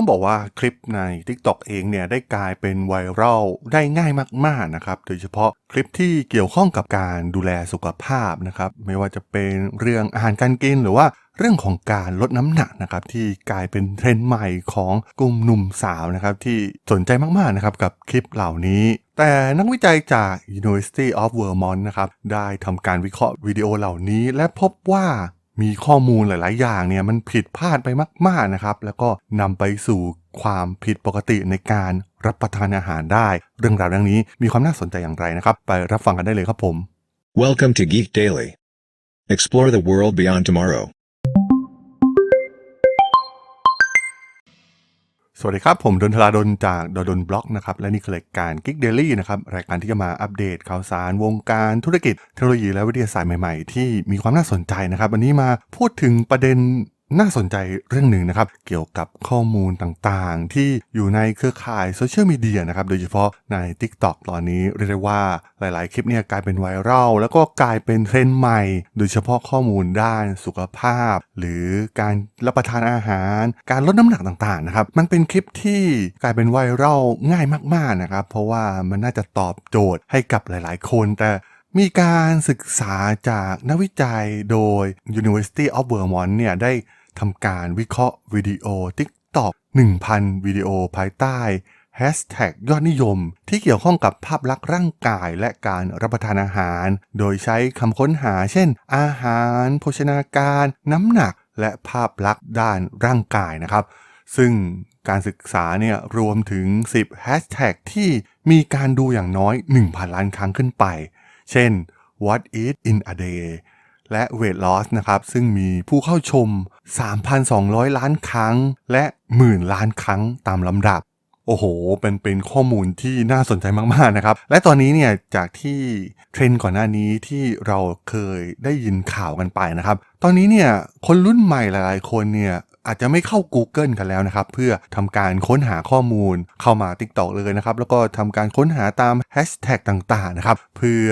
ต้องบอกว่าคลิปใน TikTok เองเนี่ยได้กลายเป็นไวรัลได้ง่ายมากๆนะครับโดยเฉพาะคลิปที่เกี่ยวข้องกับการดูแลสุขภาพนะครับไม่ว่าจะเป็นเรื่องอาหารการกินหรือว่าเรื่องของการลดน้ำหนักนะครับที่กลายเป็นเทรนด์ใหม่ของกลุ่มหนุ่มสาวนะครับที่สนใจมากๆนะครับกับคลิปเหล่านี้ แต่นักวิจัยจาก University of Vermont นะครับได้ทำการวิเคราะห์วิดีโอเหล่านี้ และพบว่า มีข้อมูลหลาย ๆ อย่างเนี่ยมันผิดพลาดไปมาก ๆ นะครับ แล้วก็นำไปสู่ความผิดปกติในการรับประทานอาหารได้ เรื่องราวเรื่องนี้มีความน่าสนใจอย่างไรนะครับ ไปรับฟังกันได้เลยครับผม Welcome to Geek Daily. Explore the world beyond tomorrow. สวัสดีครับ ผมดนทลาดนจากดดนบล็อกนะครับ และนี่คือรายการ g ิ g เดลี่นะครับ รายการที่จะมาอัปเดตข่าวสาร วงการธุรกิจ เทคโนโลยีและวิทยาศาสตร์ใหม่ ๆ ที่มีความน่าสนใจนะครับ วันนี้มาพูดถึงประเด็น น่าสนใจเรื่องหนึ่งนะครับ เกี่ยวกับข้อมูลต่างๆ ที่อยู่ในเครือข่ายโซเชียลมีเดียนะครับ โดยเฉพาะใน TikTok ตอนนี้เรียกได้ว่าหลายๆ คลิปเนี่ยกลายเป็นไวรัลแล้วก็กลายเป็นเทรนด์ใหม่ โดยเฉพาะข้อมูลด้านสุขภาพ หรือการรับประทานอาหาร การลดน้ำหนักต่างๆนะครับมันเป็นคลิปที่กลายเป็นไวรัลง่ายมากๆนะครับเพราะว่ามันน่าจะตอบโจทย์ให้กับหลายๆ คนแต่มีการศึกษาจากนักวิจัยโดย University of Vermont เนี่ยได้ ทำการวิเคราะห์วิดีโอ TikTok 1,000 วิดีโอภายใต้แฮชแท็กยอดนิยม ที่เกี่ยวข้องกับภาพลักษณ์ร่างกายและการรับประทานอาหาร โดยใช้คำค้นหาเช่น อาหาร โภชนาการ น้ำหนัก และภาพลักษณ์ด้านร่างกายนะครับ ซึ่งการศึกษาเนี่ยรวมถึง 10แฮชแท็กที่มีการดูอย่างน้อย 1,000 ล้านครั้งขึ้นไป เช่น what eat in a day และ weight loss นะครับซึ่งมีผู้เข้าชม 3,200 ล้านครั้ง และหมื่นล้านครั้งตามลำดับ โอ้โห เป็นเป็นข้อมูลที่น่าสนใจมาก ๆ นะครับ และตอนนี้เนี่ยจากที่เทรนด์ก่อนหน้านี้ที่เราเคยได้ยินข่าวกันไปนะครับ ตอนนี้เนี่ยคนรุ่นใหม่หลายๆ คนเนี่ยอาจจะไม่เข้า Google กันแล้วนะครับ เพื่อทำการค้นหาข้อมูลเข้ามา TikTok เลยนะครับ แล้วก็ทำการค้นหาตามแฮชแท็กต่างๆนะครับ เพื่อ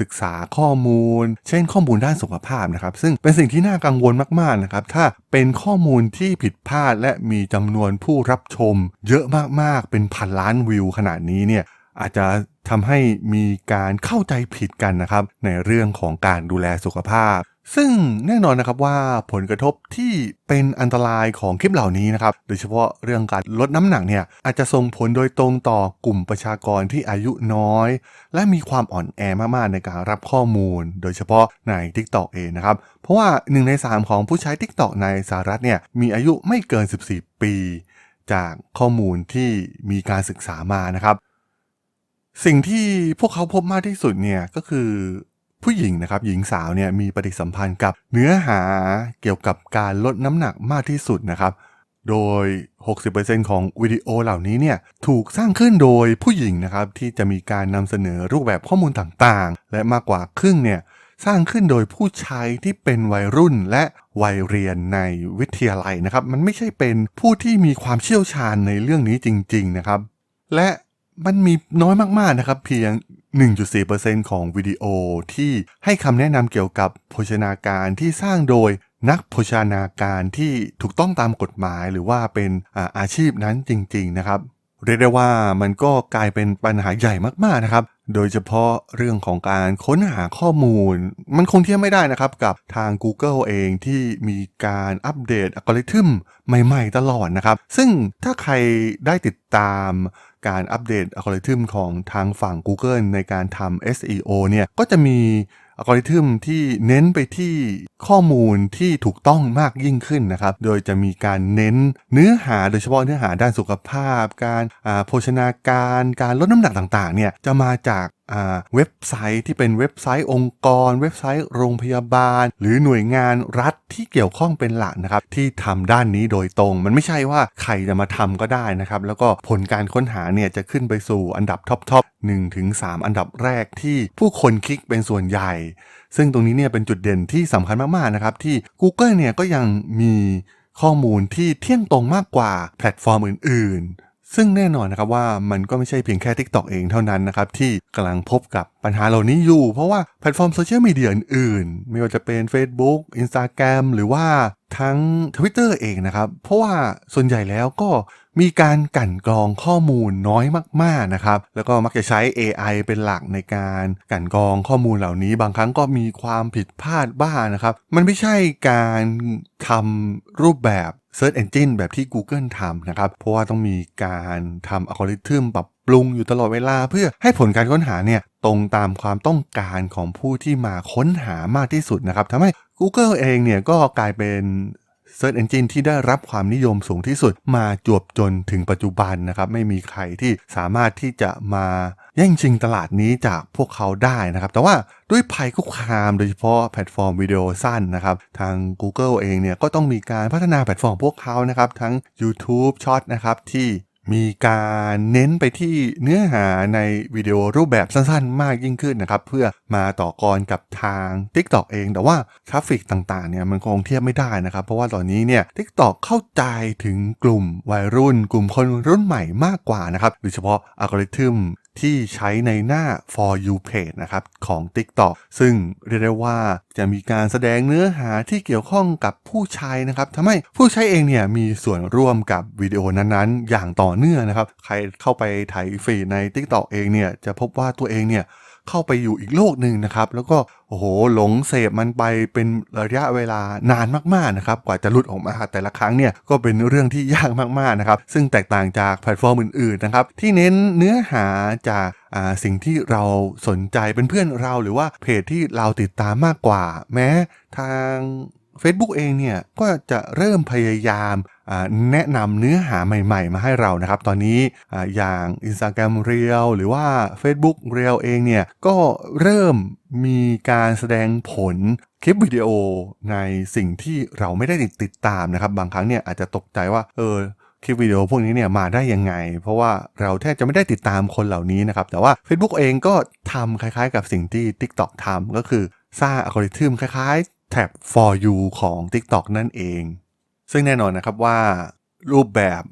ศึกษาข้อมูล เช่นข้อมูลด้านสุขภาพนะครับ ซึ่งเป็นสิ่งที่น่ากังวลมากๆนะครับ ถ้าเป็นข้อมูลที่ผิดพลาด และมีจำนวนผู้รับชม เยอะมากๆเป็นพันล้านวิวขนาดนี้เนี่ยอาจจะทำให้มีการเข้าใจผิดกันนะครับ ในเรื่องของการดูแลสุขภาพ ซึ่งแน่นอนนะครับว่าผลกระทบที่เป็นอันตรายของคลิปเหล่านี้นะครับ โดยเฉพาะเรื่องการลดน้ำหนักเนี่ยอาจจะส่งผลโดยตรงต่อกลุ่มประชากรที่อายุน้อย และมีความอ่อนแอมากๆในการรับข้อมูล โดยเฉพาะใน TikTok เองนะครับ เพราะว่า 1 ใน 3 ของผู้ใช้ TikTok ในสหรัฐเนี่ยมีอายุไม่เกิน 14 ปี จากข้อมูลที่มีการศึกษามานะครับ สิ่งที่พวกเขาพบมากที่สุดเนี่ยก็คือ ผู้หญิงนะครับหญิงสาวเนี่ยมีปฏิสัมพันธ์กับเนื้อหาเกี่ยวกับการลดน้ำหนักมากที่สุดนะครับ โดย 60%ของวิดีโอเหล่านี้เนี่ยถูกสร้างขึ้นโดยผู้หญิงนะครับที่จะมีการนำเสนอรูปแบบข้อมูลต่างๆ และมากกว่าครึ่งเนี่ยสร้างขึ้นโดยผู้ใช้ที่เป็นวัยรุ่นและวัยเรียนในวิทยาลัยนะครับ มันไม่ใช่เป็นผู้ที่มีความเชี่ยวชาญในเรื่องนี้จริง ๆ นะครับ และ มันมีน้อยมากๆนะครับ เพียง 1.4%ของวิดีโอที่ให้คำแนะนำเกี่ยวกับโภชนาการที่สร้างโดยนักโภชนาการที่ถูกต้องตามกฎหมายหรือว่าเป็นอาชีพนั้นจริง ๆ นะครับ เรียกได้ว่ามันก็กลายเป็นปัญหาใหญ่มากๆนะครับ โดยเฉพาะเรื่องของการค้นหาข้อมูล มันคงเทียบไม่ได้นะครับกับทาง Google เองที่มีการอัปเดตอัลกอริทึมใหม่ ๆ ตลอดนะครับ ซึ่งถ้าใครได้ติดตาม การอัปเดตอัลกอริทึมของทางฝั่ง Google ในการทำ SEO เนี่ยก็จะมีอัลกอริทึมที่เน้นไปที่ข้อมูลที่ถูกต้องมากยิ่งขึ้นนะครับ โดยจะมีการเน้นเนื้อหาโดยเฉพาะเนื้อหาด้านสุขภาพ การโภชนาการ การลดน้ำหนักต่างๆเนี่ยจะมาจาก เว็บไซต์ที่เป็นเว็บไซต์องค์กร เว็บไซต์โรงพยาบาล หรือหน่วยงานรัฐที่เกี่ยวข้องเป็นหลักนะครับที่ทำด้านนี้โดยตรง มันไม่ใช่ว่าใครจะมาทำก็ได้นะครับ แล้วก็ผลการค้นหาเนี่ยจะขึ้นไปสู่อันดับท็อปทหนึ่งถึงสามอันดับแรกที่ผู้คนคลิกเป็นส่วนใหญ่ ซึ่งตรงนี้เนี่ยเป็นจุดเด่นที่สำคัญมากๆนะครับที่ Google เนี่ยก็ยังมีข้อมูลที่เที่ยงตรงมากกว่าแพลตฟอร์มอื่นๆ ซึ่งแน่นอนนะครับว่ามันก็ไม่ใช่เพียงแค่ TikTok เองเท่านั้นนะครับที่กำลังพบกับปัญหาเหล่านี้อยู่ เพราะว่าแพลตฟอร์มโซเชียลมีเดียอื่นๆ ไม่ว่าจะเป็น Facebook Instagram หรือว่าทั้ง Twitter เองนะครับ เพราะว่าส่วนใหญ่แล้วก็มีการกั่นกรองข้อมูลน้อยมากๆนะครับ แล้วก็มักจะใช้ AI เป็นหลักในการกั่นกรองข้อมูลเหล่านี้ บางครั้งก็มีความผิดพลาดบ้างนะครับ มันไม่ใช่การทำรูปแบบ Search Engine แบบที่ Google ทำนะครับ เพราะว่าต้องมีการทำอัลกอริทึมปรับปรุงอยู่ตลอดเวลาเพื่อให้ผลการค้นหาเนี่ยตรงตามความต้องการของผู้ที่มาค้นหามากที่สุดนะครับทำให้ Google เองเนี่ยก็กลายเป็น Search Engine ที่ได้รับความนิยมสูงที่สุดมาจวบจนถึงปัจจุบันนะครับไม่มีใครที่สามารถที่จะมาแย่งชิงตลาดนี้จากพวกเขาได้นะครับ แต่ว่าด้วยภัยคุกคามโดยเฉพาะแพลตฟอร์มวิดีโอสั้นนะครับ ทาง Google เองเนี่ยก็ต้องมีการพัฒนาแพลตฟอร์มพวกเขานะครับ ทั้ง YouTube Short นะครับที่ มีการเน้นไปที่เนื้อหาในวิดีโอรูปแบบสั้นๆ มากยิ่งขึ้นนะครับ เพื่อมาต่อกรกับทาง TikTok เอง แต่ว่าทราฟิกต่างๆเนี่ยมันคงเทียบไม่ได้นะครับ เพราะว่าตอนนี้เนี่ย TikTok เข้าใจถึงกลุ่มวัยรุ่น กลุ่มคนรุ่นใหม่มากกว่านะครับโดยเฉพาะอัลกอริทึมที่ใช้ในหน้า for you page นะครับของ TikTok ซึ่งเรียกได้ว่าจะมีการแสดงเนื้อหาที่เกี่ยวข้องกับผู้ใช้นะครับทำให้ผู้ใช้เองเนี่ยมีส่วนร่วมกับวิดีโอนั้นๆ อย่างต่อเนื่องนะครับ ใครเข้าไปถ่ายฟีดใน TikTok เองเนี่ยจะพบว่าตัวเองเนี่ย เข้าไปอยู่อีกโลกหนึ่งนะครับ แล้วก็โอ้โหหลงเสพมันไปเป็นระยะเวลานานมากๆนะครับกว่าจะหลุดออกมาแต่ละครั้งเนี่ยก็เป็นเรื่องที่ยากมากๆนะครับ ซึ่งแตกต่างจากแพลตฟอร์มอื่นๆนะครับที่เน้นเนื้อหาจากสิ่งที่เราสนใจเป็นเพื่อนเราหรือว่าเพจที่เราติดตามมากกว่า แม้ทาง Facebook เองเนี่ยก็จะเริ่มพยายามแนะนำเนื้อหาใหม่ๆ มาให้เรานะครับ ตอนนี้อาอย่าง Instagram Reel หรือว่า Facebook Reel เองเนี่ยก็เริ่มมีการแสดงผลคลิปวิดีโอในสิ่งที่เราไม่ได้ติดตามนะครับ บางครั้งเนี่ยอาจจะตกใจว่าเออคลิปวิดีโอพวกนี้เนี่ยมาได้ยังไง เพราะว่าเราแทบจะไม่ได้ติดตามคนเหล่านี้นะครับ แต่ว่า Facebook เองก็ทำคล้ายๆ กับสิ่งที่ TikTok ทำก็คือสร้างอัลกอริทึมคล้ายๆ แท็บ for you ของ TikTok นั่นเอง ซึ่งแน่นอนนะครับว่ารูปแบบ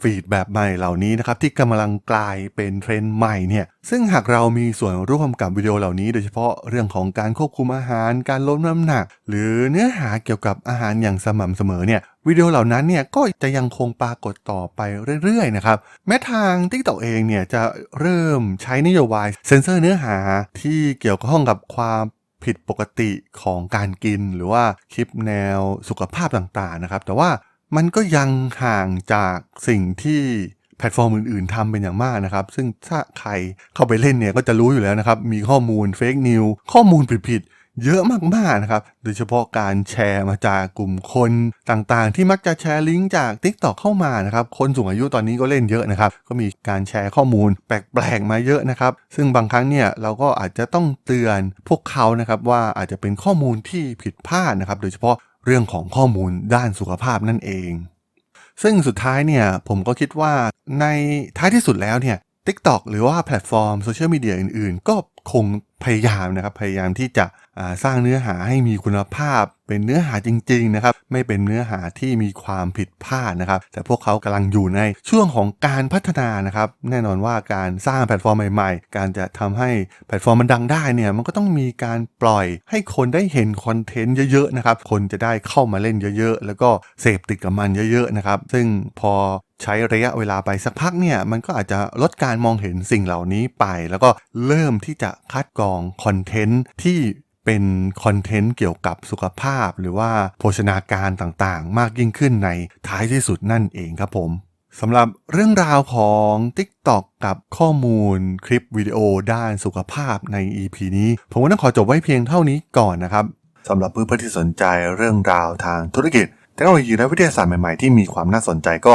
ฟีดแบบใหม่เหล่านี้นะครับที่กำลังกลายเป็นเทรนด์ใหม่เนี่ยซึ่งหากเรามีส่วนร่วมกับวิดีโอเหล่านี้โดยเฉพาะเรื่องของการควบคุมอาหาร การลดน้ำหนัก หรือเนื้อหาเกี่ยวกับอาหารอย่างสม่ำเสมอเนี่ยวิดีโอเหล่านั้นเนี่ยก็จะยังคงปรากฏต่อไปเรื่อยๆนะครับแม้ทาง TikTok เองเนี่ยจะเริ่มใช้นโยบายเซ็นเซอร์เนื้อหาที่เกี่ยวข้องกับความ ผิดปกติของการกิน หรือว่าคลิปแนวสุขภาพต่างๆนะครับ แต่ว่ามันก็ยังห่างจากสิ่งที่แพลตฟอร์มอื่นๆทำเป็นอย่างมากนะครับ ซึ่งถ้าใครเข้าไปเล่นเนี่ยก็จะรู้อยู่แล้วนะครับ มีข้อมูลเฟกนิวข้อมูลผิดๆ เยอะมากๆนะครับ โดยเฉพาะการแชร์มาจากกลุ่มคนต่างๆ ที่มักจะแชร์ลิงก์จาก TikTok เข้ามานะครับ คนสูงอายุตอนนี้ก็เล่นเยอะนะครับ ก็มีการแชร์ข้อมูลแปลกๆมาเยอะนะครับ ซึ่งบางครั้งเนี่ยเราก็อาจจะต้องเตือนพวกเขานะครับว่าอาจจะเป็นข้อมูลที่ผิดพลาดนะครับ โดยเฉพาะเรื่องของข้อมูลด้านสุขภาพนั่นเองซึ่งสุดท้ายเนี่ยผมก็คิดว่าในท้ายที่สุดแล้วเนี่ย TikTok หรือว่าแพลตฟอร์มโซเชียลมีเดียอื่นๆ ก็คงพยายามนะครับ พยายามที่จะสร้างเนื้อหาให้มีคุณภาพ เป็นเนื้อหาจริงๆนะครับ ไม่เป็นเนื้อหาที่มีความผิดพลาดนะครับ แต่พวกเขากำลังอยู่ในช่วงของการพัฒนานะครับ แน่นอนว่าการสร้างแพลตฟอร์มใหม่ๆ การจะทำให้แพลตฟอร์มมันดังได้เนี่ย มันก็ต้องมีการปล่อยให้คนได้เห็นคอนเทนต์เยอะๆนะครับ คนจะได้เข้ามาเล่นเยอะๆ แล้วก็เสพติดกับมันเยอะๆนะครับ ซึ่งพอ ใช้ระยะเวลาไปสักพักเนี่ยมันก็อาจจะลดการมองเห็นสิ่งเหล่านี้ไป แล้วก็เริ่มที่จะคัดกรองคอนเทนต์ที่เป็นคอนเทนต์เกี่ยวกับสุขภาพ หรือว่าโภชนาการต่างๆ มากยิ่งขึ้นในท้ายที่สุดนั่นเองครับผมสำหรับเรื่องราวของ TikTok กับข้อมูลคลิปวิดีโอด้านสุขภาพใน EP นี้ ผมก็ต้องขอจบไว้เพียงเท่านี้ก่อนนะครับสำหรับเพื่อนๆที่สนใจเรื่องราวทางธุรกิจเทคโนโลยีและวิทยาศาสตร์ใหม่ๆที่มีความน่าสนใจก็